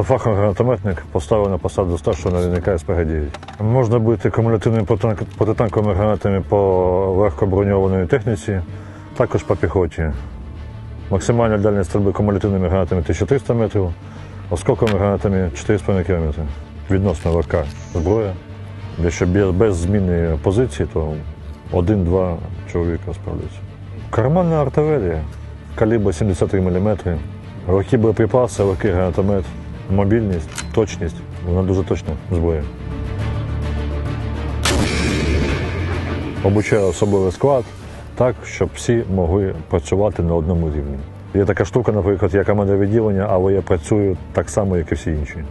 За фахом гранатометник поставив на посаду старшого навідника СПГ-9. Можна бити кумулятивними протитанковими гранатами по легкоброньованій техніці, також по піхоті. Максимальна дальність стрільби кумулятивними гранатами 1300 метрів, осколковими гранатами 4,5 км. Відносно ВК зброя. Якщо без, зміни позиції, то один-два чоловіка справляться. Карманна артилерія, калібр 73 мм, легкі боєприпаси, легкий гранатомет, мобільність, точність. Вона дуже точна зброя. Обучаю особливий склад так, щоб всі могли працювати на одному рівні. Є така штука, наприклад, я команда відділення, але я працюю так само, як і всі інші.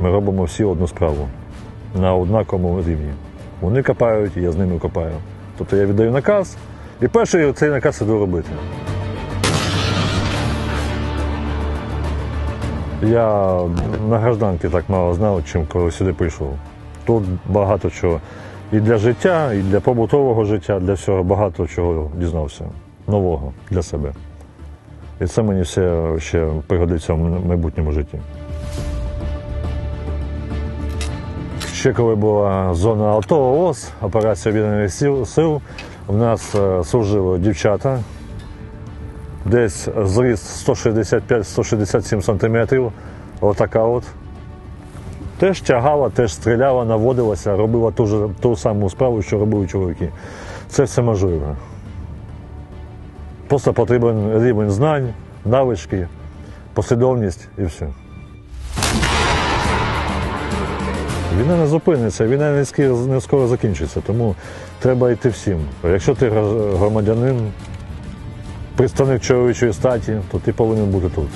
Ми робимо всі одну справу на однаковому рівні. Вони копають, і я з ними копаю. Тобто я віддаю наказ, і перший цей наказ іду робити. Я на гражданки так мало знав, чим коли сюди прийшов. Тут багато чого. І для життя, і для побутового життя, для всього багато чого дізнався. Нового для себе. І це мені все ще пригодиться в майбутньому житті. Ще коли була зона АТО ООС, операція об'єднаних сил, сил, в нас е, служили дівчата, десь зріст 165-167 сантиметрів, отака от. Теж тягала, теж стріляла, наводилася, робила ту, ж, ту саму справу, що робили чоловіки. Це все можливо. Просто потрібен рівень знань, навички, послідовність і все. Війна не зупиниться, війна не скоро закінчиться, тому треба йти всім. Якщо ти громадянин, представник чоловічої статі, то ти повинен бути тут.